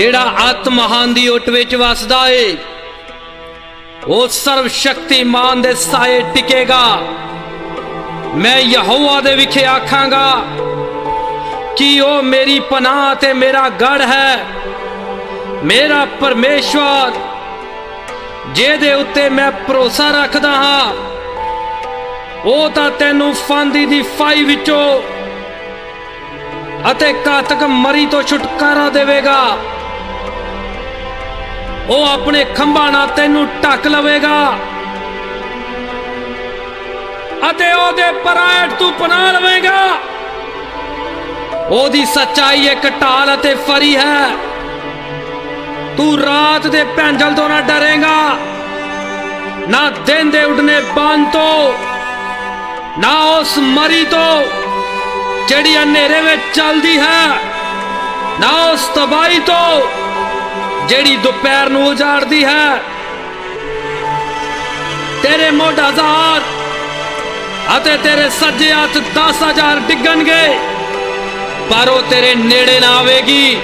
ਜਿਹੜਾ ਆਤਮਹਾਨ ਦੀ ਓਟ ਵਿੱਚ ਵਸਦਾ ਏ, ਉਹ ਸਰਵ ਸ਼ਕਤੀਮਾਨ ਦੇ ਸਾਏ ਟਿਕੇਗਾ। ਮੈਂ ਯਹੋਵਾ ਦੇ ਵਿਖੇ ਆਖਾਂਗਾ ਕਿ ਉਹ ਮੇਰੀ ਪਨਾਹ ਤੇ ਮੇਰਾ ਗੜ ਹੈ, ਮੇਰਾ ਪਰਮੇਸ਼ਵਰ, ਜਿਹਦੇ ਉੱਤੇ ਮੈਂ ਭਰੋਸਾ ਰੱਖਦਾ ਹਾਂ। ਉਹ ਤਾਂ ਤੈਨੂੰ ਫਾਂਦੀ ਦੀ ਫਾਈ ਵਿੱਚੋਂ ਅਤੇ ਘਾਤਕ ਮਰੀ ਤੋਂ ਛੁਟਕਾਰਾ ਦੇਵੇਗਾ। ਉਹ ਆਪਣੇ ਖੰਭਾਂ ਨਾਲ ਤੈਨੂੰ ਢੱਕ ਲਵੇਗਾ। ਅਤੇ ਉਹਦੇ ਪਰਾਇਟ ਤੂੰ ਪਨਾਹ ਲਵੇਗਾ। ਉਹਦੀ ਸੱਚਾਈ ਇੱਕ ਢਾਲ ਅਤੇ ਫਰੀ ਹੈ। ਤੂੰ ਰਾਤ ਦੇ ਭੈਂਜਲ ਤੋਂ ਨਾ ਡਰੇਗਾ। ਨਾ ਦਿਨ ਦੇ ਉਡਨੇ ਬਾਣ ਤੋਂ। ਨਾ ਉਸ ਮਰੀ ਤੋਂ, ਜਿਹੜੀ ਹਨੇਰੇ ਵਿੱਚ ਚੱਲਦੀ ਹੈ। ਨਾ ਉਸ ਤਬਾਈ ਤੋਂ। ਜਿਹੜੀ ਦੁਪਹਿਰ ਨੂੰ ਉਜਾੜਦੀ ਹੈ। ਤੇਰੇ ਮੋਢ ਹਜ਼ਾਰ ਅਤੇ ਤੇਰੇ ਸੱਜੇ ਹੱਥ 10000 ਡਿੱਗਣਗੇ, ਪਰ ਉਹ ਤੇਰੇ ਨੇੜੇ ਨਾ ਆਵੇਗੀ।